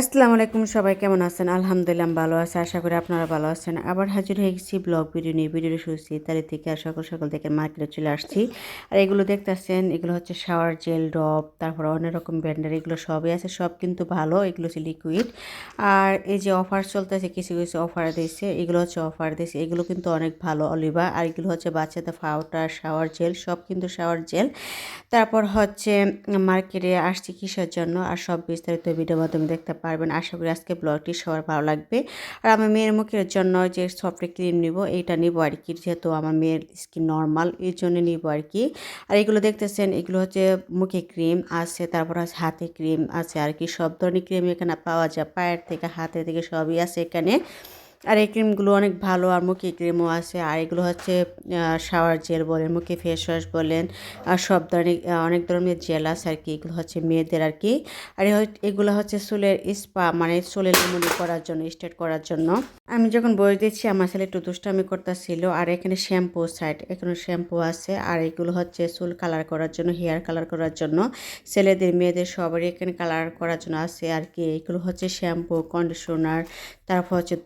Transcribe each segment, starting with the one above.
আসসালামু আলাইকুম, সবাই কেমন আছেন? আলহামদুলিল্লাহ ভালো আছি, আশা করি আপনারা ভালো আছেন। আবার হাজির হয়ে গেছি ব্লগ ভিডিও নিয়ে। ভিডিও শুনছি তারি থেকে আর সকাল সকাল থেকে মার্কেটে চলে আসছি। আর এগুলো দেখতেছেন, এগুলো হচ্ছে শাওয়ার জেল ডব তারপর অনেক রকম ব্র্যান্ডের এগুলো সবই আছে, সব কিন্তু ভালো, এগুলো হচ্ছে লিকুইড আর এই যে অফার চলতেছে, কিছু কিছু অফার দিয়েছে এগুলো হচ্ছে অফার দিয়েছে এগুলো কিন্তু অনেক ভালো অলিভা। আর এগুলো হচ্ছে বাচ্চাদের পাউডার, শাওয়ার জেল, সব কিন্তু শাওয়ার জেল। তারপর হচ্ছে মার্কেটে আসছি কিসের জন্য, আর সব বিস্তারিত ভিডিও মাধ্যমে দেখতে পারবেন। আশা করি আজকে ব্লগটি সবার ভালো লাগবে। আর আমার মেয়ের মুখের জন্য যে সফট ক্রিম নিব, এইটা নিব আর কি, যেহেতু আমার মেয়ের স্কিন নর্মাল এই জন্য নিব আর কি। আর এগুলো দেখতেছেন, এগুলো হচ্ছে মুখে ক্রিম আছে, তারপর আছে হাতে ক্রিম আছে আর কি। সব ধরনের ক্রিম এখানে পাওয়া যায়, পায়ের থেকে, হাতে থেকে সবই আছে এখানে। আর এই ক্রিমগুলো অনেক ভালো, আর মুখে ক্রিমও আছে, আর এগুলো হচ্ছে শাওয়ার জেল বলেন, মুখে ফেস ওয়াশ বলেন, আর সব ধরনের অনেক ধরনের জেল আছে আর কি, এগুলো হচ্ছে মেয়েদের আর কি। আর এগুলো হচ্ছে চুলের স্পা মানে চুলের লিমুনি করার জন্য স্ট্রেট করার জন্য। আমি যখন বয়স দিচ্ছি আমার ছেলে একটু দুষ্টামি করতেছিল, আর এখানে শ্যাম্পু সাইড এখানে শ্যাম্পু আছে, আর এগুলো হচ্ছে চুল কালার করার জন্য হেয়ার কালার করার জন্য। ছেলেদের, মেয়েদের সবারই এখানে কালার করার জন্য আছে আর কি, এগুলো হচ্ছে শ্যাম্পু কন্ডিশনার তারপর হচ্ছে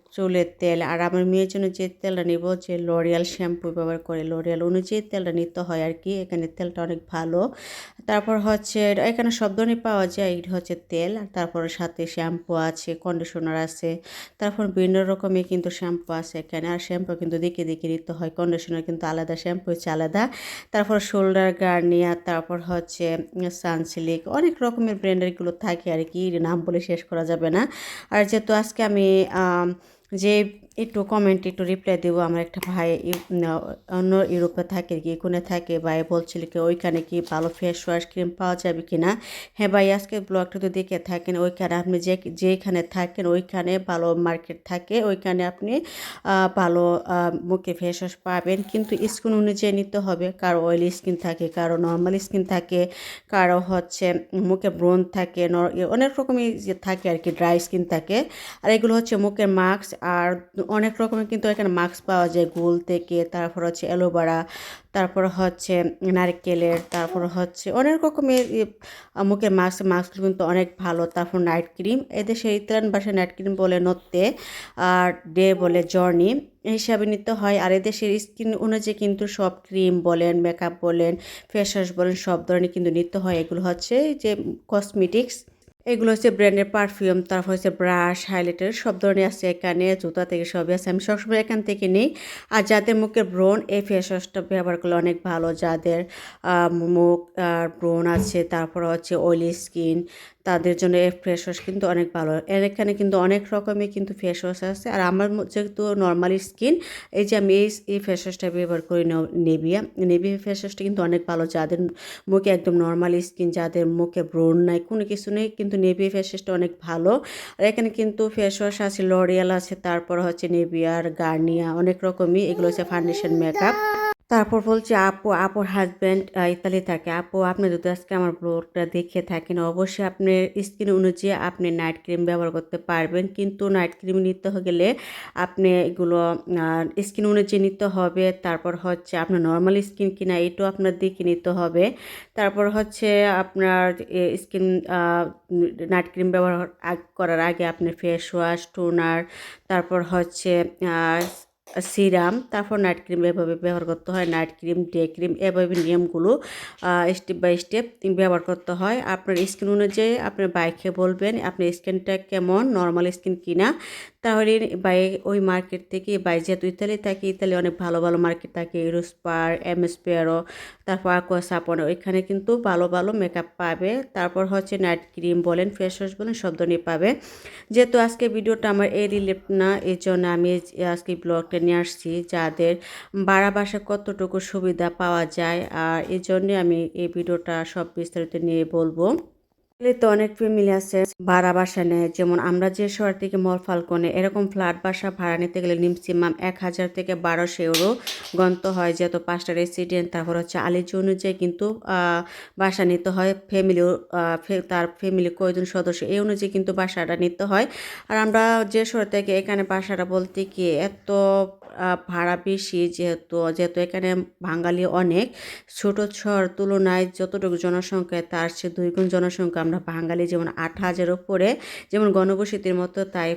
তেল, আর আমার মেয়ের জন্য যে তেলটা নিব যে লরিয়াল শ্যাম্পু ব্যবহার করে। লরিয়াল অনুযায়ী তেলটা নিতে হয় আর কি, এখানে তেলটা অনেক ভালো। তারপর হচ্ছে এখানে সব ধরনের পাওয়া যায় এটা হচ্ছে তেল, আর তারপর সাথে শ্যাম্পু আছে কন্ডিশনার আছে, তারপর বিভিন্ন রকমের কিন্তু শ্যাম্পু আছে এখানে, আর শ্যাম্পু কিন্তু দেখে দেখে নিতে হয়। কন্ডিশনার কিন্তু আলাদা শ্যাম্পু হচ্ছে আলাদা। তারপর শোল্ডার গার্নিয়ার তারপর হচ্ছে সানসিলিক অনেক রকমের ব্র্যান্ডেরগুলো থাকে আর কি নাম বলে শেষ করা যাবে না। আর যেহেতু আজকে আমি যে একটু কমেন্ট একটু রিপ্লাই দেবো। আমার একটা ভাই অন্য ইউরোপে থাকে কি কোনে থাকে। ভাই বলছিল কি, ওইখানে কি ভালো ফেস ওয়াশ ক্রিম পাওয়া যাবে কি না হ্যাঁ ভাই আজকে ব্লগটা তো দেখে থাকেন, ওইখানে আপনি যে, যেখানে থাকেন, ওইখানে ভালো মার্কেট থাকে। ওইখানে আপনি ভালো মুখে ফেস ওয়াশ পাবেন। কিন্তু স্কিন অনুযায়ী নিতে হবে। কারও অয়েলি স্কিন থাকে, কারও নর্মাল স্কিন থাকে, কারও হচ্ছে মুখে ব্রণ থাকে অনেক রকমই থাকে আর কি ড্রাই স্কিন থাকে। আর এগুলো হচ্ছে মুখের মাস্ক আর অনেক রকমের কিন্তু এখানে মাস্ক পাওয়া যায়। গোল থেকে, তারপর হচ্ছে অ্যালোভেরা, তারপর হচ্ছে নারকেলের, তারপর হচ্ছে অনেক রকমের মুখের মাস্ক মাস্কগুলো কিন্তু অনেক ভালো। তারপর নাইট ক্রিম এদেশে ইতালিয়ান ভাষায় নাইট ক্রিম বলে নত্তে আর ডে বলে জর্নি হিসাবে নিতে হয়। আর এদেশের স্কিন অনুযায়ী কিন্তু সব ক্রিম বলেন মেকআপ বলেন ফেস ওয়াশ বলেন, সব ধরনের কিন্তু নিতে হয়। এগুলো হচ্ছে যে কসমেটিক্স এগুলো হচ্ছে ব্র্যান্ডের পারফিউম, তারপর হচ্ছে ব্রাশ, হাইলাইটার, সব ধরনের আছে এখানে, জুতা থেকে সবই আছে। আমি সবসময় এখান থেকে নিই। আর যাদের মুখের ব্রণ, এই ফেস ওয়াশটা ব্যবহার করলে অনেক ভালো। যাদের মুখ আর ব্রণ আছে, তারপর হচ্ছে অয়েলি স্কিন তাদের জন্য এই ফেস ওয়াশ কিন্তু অনেক ভালো। এর এখানে কিন্তু অনেক রকমের কিন্তু ফেস ওয়াশ আছে। আর আমার যেহেতু নর্মালি স্কিন এই যে আমি এই এই ফেস ওয়াশটা ব্যবহার করি নেবিয়া নেভিয়া ফেস ওয়াশটা কিন্তু অনেক ভালো। যাদের মুখে একদম নর্মালি স্কিন যাদের মুখে ব্রণ নাই, কোনো কিছু নেই, কিন্তু নেভিয়া ফেস ওয়াশটা অনেক ভালো। আর এখানে কিন্তু ফেস ওয়াশ আছে লরিয়াল আছে, তারপর হচ্ছে নেভিয়ার গার্নিয়া অনেক রকমই। এগুলো হচ্ছে ফাউন্ডেশন মেকআপ তারপর বলছে, আপু, আপুর হাজব্যান্ড ইতালি থাকে। আপু, আপনি যদি আজকে আমার ব্লগটা দেখে থাকেন, অবশ্যই আপনার স্কিন অনুযায়ী আপনি নাইট ক্রিম ব্যবহার করতে পারবেন। কিন্তু নাইট ক্রিম নিতে গেলে আপনি এগুলো স্কিন অনুযায়ী নিতে হবে। তারপর হচ্ছে আপনার নর্মাল স্কিন কিনা, এটাও আপনার দিকে নিতে হবে। তারপর হচ্ছে আপনার স্কিন নাইট ক্রিম ব্যবহার করার আগে আপনি ফেস ওয়াশ টোনার তারপর হচ্ছে সিরাম, তারপর নাইট ক্রিম এভাবে ব্যবহার করতে হয়, নাইট ক্রিম, ডে ক্রিম, এভাবে নিয়মগুলো স্টেপ বাই স্টেপ ব্যবহার করতে হয়। আপনার স্কিন অনুযায়ী আপনার বাইকে বলবেন আপনার স্কিনটা কেমন নর্মাল স্কিন কিনা, তাহলে বাই ওই মার্কেট থেকে, বাই যেহেতু ইতালি থাকে ইতালি অনেক ভালো ভালো মার্কেট থাকে ইউরোস্পার এম এসপিয়ারও তারপর আকোয়া সাপন ওইখানে কিন্তু ভালো ভালো মেকআপ পাবে। তারপর হচ্ছে নাইট ক্রিম বলেন ফেস ওয়াশ বলেন, সব ধরনের পাবে। যেহেতু আজকে ভিডিওটা আমার এই রিলেট না এই জন্য আমি আজকে ব্লগটা নিয়ে আসছি যাদের বাড়া বাসা কতটুকু সুবিধা পাওয়া যায়। আর এই জন্যে আমি এই ভিডিওটা সব বিস্তারিত নিয়ে বলব। তো অনেক ফ্যামিলি আছে, ভাড়া বাসা নেয়। যেমন আমরা যে শহর থেকে মল ফালকনে এরকম ফ্ল্যাট বাসা ভাড়া নিতে গেলে নিমসিমাম এক হাজার থেকে বারোশো ইউরো গন্ত হয় যেহেতু পাঁচটা রেসিডেন্ট তারপর হচ্ছে আলিজি অনুযায়ী কিন্তু বাসা নিতে হয় ফ্যামিলি তার ফ্যামিলি কয়জন সদস্য, এই অনুযায়ী কিন্তু বাসাটা নিতে হয়। আর আমরা যে শহর থেকে এখানে বাসাটা বলতে কি, এত ভাড়া বেশি যেহেতু যেহেতু এখানে বাঙালি অনেক। ছোট শহর তুলনায় যতটুকু জনসংখ্যা তার সে দুইগুণ জনসংখ্যা আমরা বাঙালি। যেমন আট হাজার উপরে, যেমন গণবসতির মতো, তাই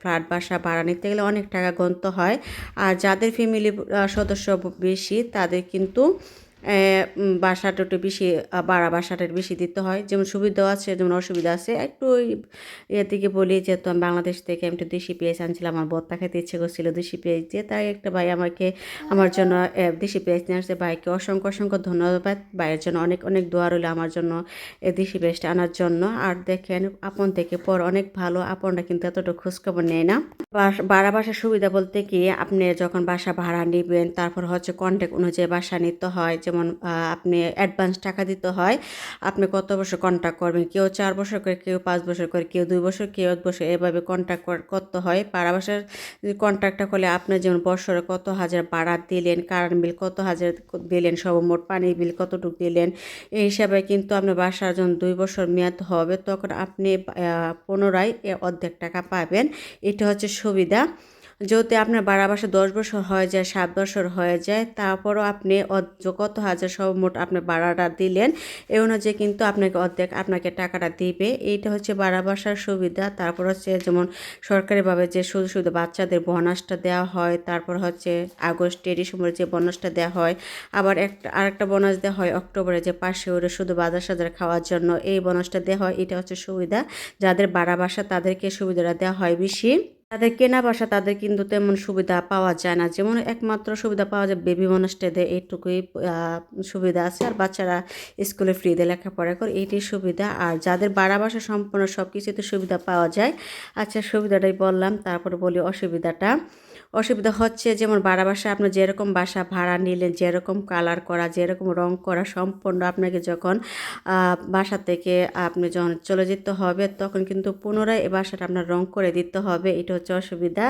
ফ্ল্যাট, বাসা, ভাড়া নিতে গেলে অনেক টাকা গন্ত হয়। আর যাদের ফ্যামিলি সদস্য বেশি, তাদের কিন্তু বাসাটা একটু বেশি ভাড়া বাসাটা বেশি দিতে হয়। যেমন সুবিধাও আছে, যেমন অসুবিধা আছে, একটু ওই এ থেকে বলি যেহেতু আমি বাংলাদেশ থেকে আমি একটু দেশি পেঁয়াজ আনছিলাম, আমার বত্তা খেতে ইচ্ছে করছিল দেশি পেঁয়াজ দিয়ে। তাই একটা ভাই আমাকে, আমার জন্য দেশি পেঁয়াজ নিয়ে আসছে। ভাইকে অসংখ্য অসংখ্য ধন্যবাদ। ভাইয়ের জন্য অনেক অনেক দোয়া রইল আমার জন্য এই দেশি পেঁয়াজটা আনার জন্য। আর দেখেন, আপন থেকে পর অনেক ভালো, আপনরা কিন্তু এতটা খোঁজখবর নেয় না। ভাড়া বাসার সুবিধা বলতে কি, আপনি যখন বাসা ভাড়া নেবেন, তারপর হচ্ছে কন্ট্যাক্ট অনুযায়ী বাসা নিতে হয়। যেমন আহ, আপনি অ্যাডভান্স টাকা দিতে হয় আপনি কত বছর কন্ট্যাক্ট করবেন কেউ চার বছর করে কেউ পাঁচ বছর করে কেউ দুই বছর কেউ এক বছর এভাবে কন্ট্যাক্ট করতে হয়। ভাড়া বাসার কন্ট্যাক্টটা করলে আপনি যেমন বছরে কত হাজার ভাড়া দিলেন কারেন্ট বিল কত হাজার দিলেন সর্বমোট পানি বিল কতটুকু দিলেন এই হিসাবে কিন্তু আপনার বাসার যখন দুই বছর মেয়াদ হবে তখন আপনি পুনরায় অর্ধেক টাকা পাবেন। এটা হচ্ছে সুবিধা। যদি আপনার বাড়া বাসা দশ বছর হয়ে যায়, সাত বছর হয়ে যায়, তারপরও আপনি কত হাজার সব মোট আপনি ভাড়াটা দিলেন, এই অনুযায়ী কিন্তু আপনাকে অর্ধেক আপনাকে টাকাটা দিবে। এইটা হচ্ছে বাড়া বাসার সুবিধা। তারপর হচ্ছে যেমন সরকারিভাবে যে সুযোগ সুবিধা বাচ্চাদের বোনাসটা দেওয়া হয়, তারপর হচ্ছে আগস্টে ডিসেম্বরে যে বোনাসটা দেওয়া হয়, আবার একটা, আরেকটা বোনাস দেওয়া হয় অক্টোবরে যে পাশে ওরে শুধু বাজার সাজার খাওয়ার জন্য, এই বোনাসটা দেওয়া হয়, এটা হচ্ছে সুবিধা। যাদের বাড়া বাসা তাদেরকে সুবিধাটা দেওয়া হয় বেশি। তাদের কেনা বাসা তাদের কিন্তু তেমন সুবিধা পাওয়া যায় না। যেমন একমাত্র সুবিধা পাওয়া যায় বেবি বোনাসটা দেয় এইটুকুই সুবিধা আছে। আর বাচ্চারা স্কুলে ফ্রিতে লেখাপড়া করে এইটি সুবিধা। আর যাদের বাড়া বাসা সম্পূর্ণ সব কিছুতে সুবিধা পাওয়া যায় আচ্ছা সুবিধাটাই বললাম, তারপরে বলি অসুবিধাটা। অসুবিধা হচ্ছে যেমন ভাড়া বাসা, আপনি যেরকম বাসা ভাড়া নিলেন, যেরকম কালার করা, যেরকম রং করা সম্পূর্ণ আপনাকে যখন বাসা থেকে আপনি যখন চলে যেতে হবে, তখন কিন্তু পুনরায় এই বাসাটা আপনার রং করে দিতে হবে, এটা হচ্ছে অসুবিধা।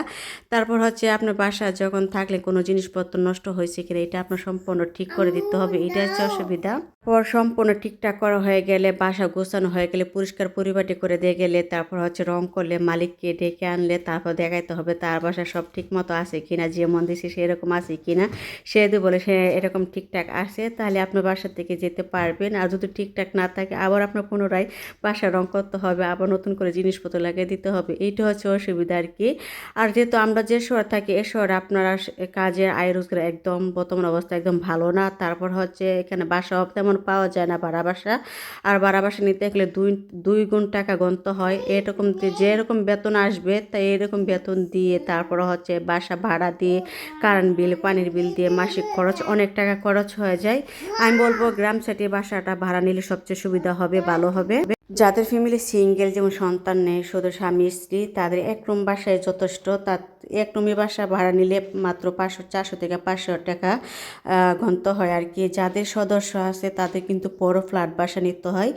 তারপর হচ্ছে আপনার বাসা যখন থাকলে কোনো জিনিসপত্র নষ্ট হয়েছে কিনা, এটা আপনার সম্পূর্ণ ঠিক করে দিতে হবে, এটা হচ্ছে অসুবিধা। পর সম্পূর্ণ ঠিকঠাক করা হয়ে গেলে, বাসা গোছানো হয়ে গেলে, পরিষ্কার পরিপাটি করে দিয়ে গেলে, তারপর হচ্ছে রং করলে, মালিককে ডেকে আনলে, তারপর দেখাইতে হবে, তার বাসা সব ঠিক মতো আছে কিনা, যে মন দিছে সেরকম আছে কিনা, সে যদি বলে সে এরকম ঠিকঠাক আছে, তাহলে আপনার বাসা থেকে যেতে পারবেন। আর যদি ঠিকঠাক না থাকে, আবার আপনার পুনরায় বাসা রং করতে হবে, আবার নতুন করে জিনিসপত্র লাগিয়ে দিতে হবে, এইটা হচ্ছে অসুবিধা আর কি। আর যেহেতু আমরা যে শহর থাকি, এ শহরে আপনারা কাজের আয় রোজগার একদম বর্তমান অবস্থা একদম ভালো না। তারপর হচ্ছে এখানে বাসাও তেমন পাওয়া যায় না ভাড়া বাসা। আর ভাড়া বাসা নিতে গেলে দুই দুই গুণ টাকা গন্ত হয়। এরকম যেরকম বেতন আসবে তাই এরকম বেতন দিয়ে তারপর হচ্ছে বাসা ভাড়া দিয়ে কারেন্ট বিল পানির বিল দিয়ে মাসিক খরচ অনেক টাকা খরচ হয়ে যায়। আমি বলব গ্রাম সাইডে বাসাটা ভাড়া নিলে সবচেয়ে সুবিধা হবে, ভালো হবে। যাদের ফ্যামিলি সিঙ্গেল যেমন সন্তান নেই, শুধু স্বামী, স্ত্রী, তাদের এক রুম বাসায় যথেষ্ট। তার এক রুমে বাসা ভাড়া নিলে মাত্র পাঁচশো, চারশো থেকে পাঁচশো টাকা ঘন্ট হয় আর কি। যাদের সদস্য আছে, তাদের কিন্তু বড় ফ্ল্যাট বাসা নিতে হয়।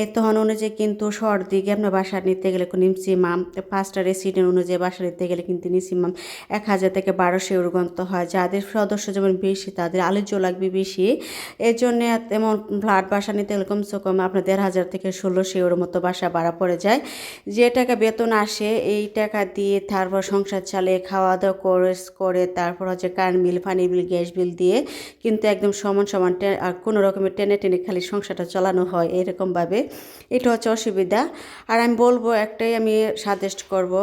এ তখন অনুযায়ী কিন্তু শহর দিকে আপনার বাসা নিতে গেলে নিমসিমাম পাঁচটা রেসিডেন্ট অনুযায়ী বাসা নিতে গেলে কিন্তু নিমসিমাম এক হাজার থেকে বারোশো এর গন্ত হয়। যাদের সদস্য যেমন বেশি, তাদের আলোচ্য লাগবে বেশি। এর জন্য তেমন ফ্ল্যাট বাসা নিতে গেলে কমসে কম আপনার দেড় হাজার থেকে ষোলোশো এর মতো বাসা ভাড়া পড়ে যায়। যে টাকা বেতন আসে, এই টাকা দিয়ে তারপর সংসার চালে খাওয়া দাওয়া করে করে তারপর হচ্ছে কারেন্ট বিল পানি বিল গ্যাস বিল দিয়ে কিন্তু একদম সমান সমান আর কোনো রকমের টেনে টেনে খালি সংসারটা চালানো হয় এরকমভাবে। এটা হচ্ছে অসুবিধা। আর আমি বলব একটাই আমি সাজেস্ট করব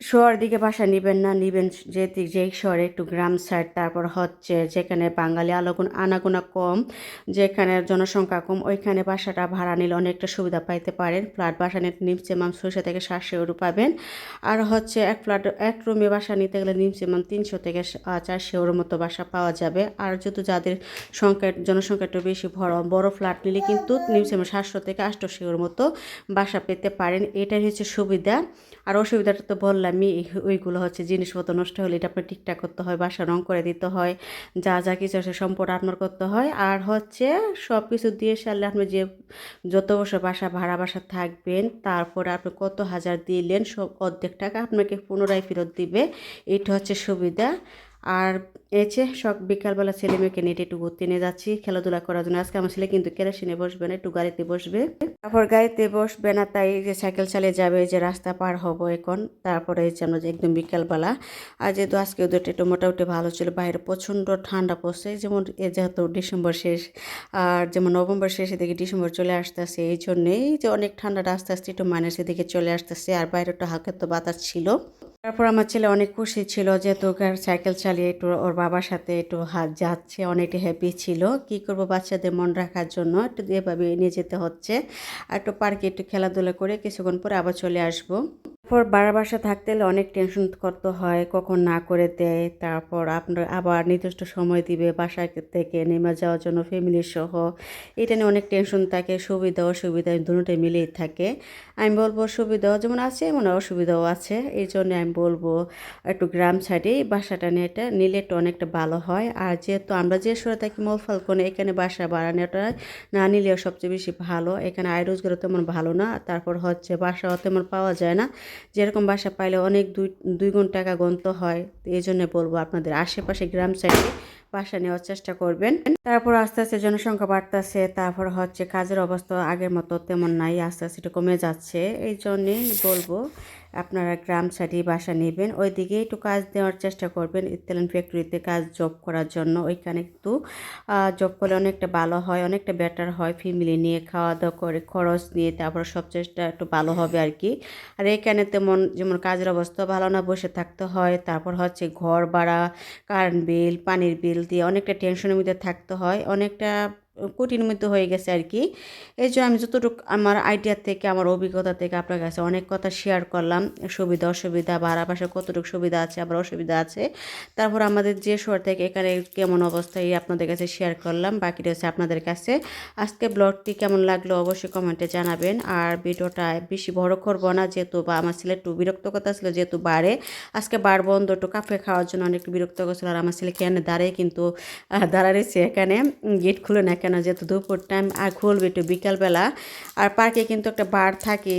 শহর দিকে বাসা নেবেন না, নেবেন যে যেই শহরে একটু গ্রাম সাইড তারপর হচ্ছে যেখানে বাঙালি আলোগুন, আনাগোনা কম, যেখানে জনসংখ্যা কম, ওইখানে বাসাটা ভাড়া নিলে অনেকটা সুবিধা পাইতে পারেন। ফ্ল্যাট বাসা নিতে নিমসেমাম ছয়শো থেকে সাতশো ইউরো পাবেন। আর হচ্ছে এক ফ্ল্যাট, এক রুমে বাসা নিতে গেলে নিমসেমাম তিনশো থেকে চারশো ইউরোর মতো বাসা পাওয়া যাবে। আর যেহেতু যাদের সংখ্যা, জনসংখ্যা একটু বেশি বড় বড় ফ্ল্যাট নিলে কিন্তু নিমসেমাম সাতশো থেকে আটশো ইউরোর মতো বাসা পেতে পারেন। এটাই হচ্ছে সুবিধা। আর অসুবিধাটা তো বললামই এই- ওইগুলো হচ্ছে জিনিসপত্র নষ্ট হলে এটা আপনার ঠিকঠাক করতে হয়, বাসা রং করে দিতে হয়, যা যা কিছু আছে সম্পদ আপনার করতে হয়। আর হচ্ছে সব কিছু দিয়ে সারলে আপনি যে যত বছর বাসা ভাড়া বাসা থাকবেন, তারপরে আপনি কত হাজার দিলেন, সব অর্ধেক টাকা আপনাকে পুনরায় ফেরত দিবে। এটা হচ্ছে সুবিধা। আর এছে সব বিকালবেলা ছেলে মেয়েকে নিয়ে একটু ঘুরতে নিয়ে যাচ্ছি, খেলাধুলা করার জন্য। আজকে আমার ছেলে কিন্তু কেরাসিনে বসবে না, একটু গাড়িতে বসবে। তারপর গাড়িতে বসবে না, তাই যে সাইকেল চালিয়ে যাবে যে রাস্তা পার হব এখন। তারপরে যে আমরা যে একদম বিকালবেলা। আর যেহেতু আজকে ওদের একটু মোটামুটি ভালো ছিল, বাইরে প্রচণ্ড ঠান্ডা পড়ছে, যেমন যেহেতু ডিসেম্বর শেষ, আর যেমন নভেম্বর শেষে দিকে ডিসেম্বর চলে আসতেছে, এই জন্যেই যে অনেক ঠান্ডাটা আস্তে আস্তে একটু মাইনাসের দিকে চলে আসতেছে, আর বাইরে একটু হালকা তো বাতাস ছিল। তারপর আমার ছেলে অনেক খুশি ছিল, যেহেতু সাইকেল চালিয়ে একটু ওর বাবার সাথে একটু হাত যাচ্ছে, অনেকটা হ্যাপি ছিল। কি করব বাচ্চাদের মন রাখার জন্য? একটু এভাবে নিয়ে যেতে হচ্ছে। আর একটু পার্কে একটু খেলাধুলা করে কিছুক্ষণ পরে আবার চলে আসব। তারপর বাড়া বাসা থাকতে হলে অনেক টেনশন করতে হয়, কখন না করে দেয়, তারপর আপনার আবার নির্দিষ্ট সময় দিবে, বাসা থেকে নেমে যাওয়ার জন্য ফ্যামিলির সহ। এটা নিয়ে অনেক টেনশন থাকে, সুবিধা, অসুবিধা দুটোটাই মিলেই থাকে। আমি বলব সুবিধাও যেমন আছে এমন অসুবিধাও আছে। এই জন্য আমি বলব একটু গ্রাম সাইডেই বাসাটা নিয়ে এটা নিলে একটু অনেকটা ভালো হয়। আর যেহেতু আমরা যে সরে থাকি মলফাল কোনে এখানে বাসা বাড়ানোটা না নিলেও সবচেয়ে বেশি ভালো। এখানে আয় রোজগারও তেমন ভালো না, তারপর হচ্ছে বাসাও তেমন পাওয়া যায় না। যেরকম বাসা পাইলে অনেক দুই দুই গুণ টাকা গন্ত হয় এই জন্য বলব আপনাদের আশেপাশে গ্রাম সাইডে বাসা নেওয়ার চেষ্টা করবেন। তারপর আস্তে আস্তে জনসংখ্যা বাড়তেছে, তারপর হচ্ছে কাজের অবস্থা আগের মতো তেমন নাই, আস্তে আস্তে কমে যাচ্ছে এই জন্যেই বলব আপনারা গ্রাম সাইডে বাসা নেবেন, ওইদিকে একটু কাজ দেওয়ার চেষ্টা করবেন। ইতালিয়ান ফ্যাক্টরিতে কাজ জব করার জন্য। ওইখানে একটু জব করলে অনেকটা ভালো হয়, অনেকটা বেটার হয়। ফ্যামিলি নিয়ে খাওয়া দাওয়া করে, খরচ নিয়ে তারপর সব চেষ্টা একটু ভালো হবে আর কি আর এখানে তেমন, যেমন কাজের অবস্থা ভালো না, বসে থাকতে হয়। তারপর হচ্ছে ঘর ভাড়া কারেন্ট বিল পানির বিল দিয়ে অনেকটা টেনশনের মধ্যে থাকতে হয়। অনেকটা কঠিন হয়ে গেছে আর কি। এই জন্য আমি যতটুকু আমার আইডিয়া থেকে, আমার অভিজ্ঞতা থেকে আপনার কাছে অনেক কথা শেয়ার করলাম, সুবিধা, অসুবিধা বা আপাশে কতটুকু সুবিধা আছে, আবার অসুবিধা আছে। তারপর আমাদের যে শহর থেকে এখানে কেমন অবস্থায় আপনাদের কাছে শেয়ার করলাম, বাকিটা হচ্ছে আপনাদের কাছে। আজকে ব্লগটি কেমন লাগল অবশ্যই কমেন্টে জানাবেন। আর ভিডিওটা বেশি বড় করব না, যেহেতু বা আমার ছেলে একটু বিরক্ত কথা ছিল, যেহেতু বারে। আজকে বার বন্ধ, একটু কাফে খাওয়ার জন্য অনেক বিরক্ত করছিল, আর আমার ছেলে কেন দাঁড়িয়ে কিন্তু দাঁড়াইছে এখানে গেট খুলে না কেন? যেহেতু দুপুর টাইম আর খুলবে একটু বিকালবেলা। আর পার্কে কিন্তু একটা বার থাকে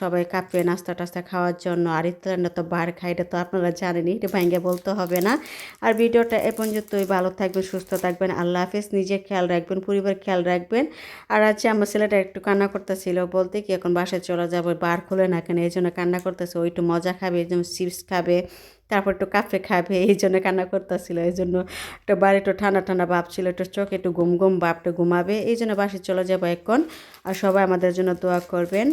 সবাই কাপে, নাস্তা টাস্তা খাওয়ার জন্য। আর ইত্যাদি তো বার খাই এটা তো আপনারা জানেনই, এটা ভাঙ্গে বলতে হবে না। আর ভিডিওটা এ পর্যন্তই, ভালো থাকবেন, সুস্থ থাকবেন, আল্লাহ হাফেজ। নিজে খেয়াল রাখবেন, পরিবার খেয়াল রাখবেন। আর আছে আমার ছেলেটা একটু কান্না করতেছিল, বলতে কি এখন বাসায় চলে যাব, বার খুলে না কেন, এই জন্য কান্না করতেছে ওই একটু মজা খাবে জন্য চিপস খাবে। তারপর একটু কাফে খাবে, এই জন্য কান্না করতেছিল, এই জন্য একটু বাড়ি একটু ঠান্ডা ঠান্ডা ভাব ছিল, একটু চোখে একটু ঘুম ঘুম ভাবটা ঘুমাবে, এই জন্য বাসে চলে যাব এখন। আর সবাই আমাদের জন্য দোয়া করবেন।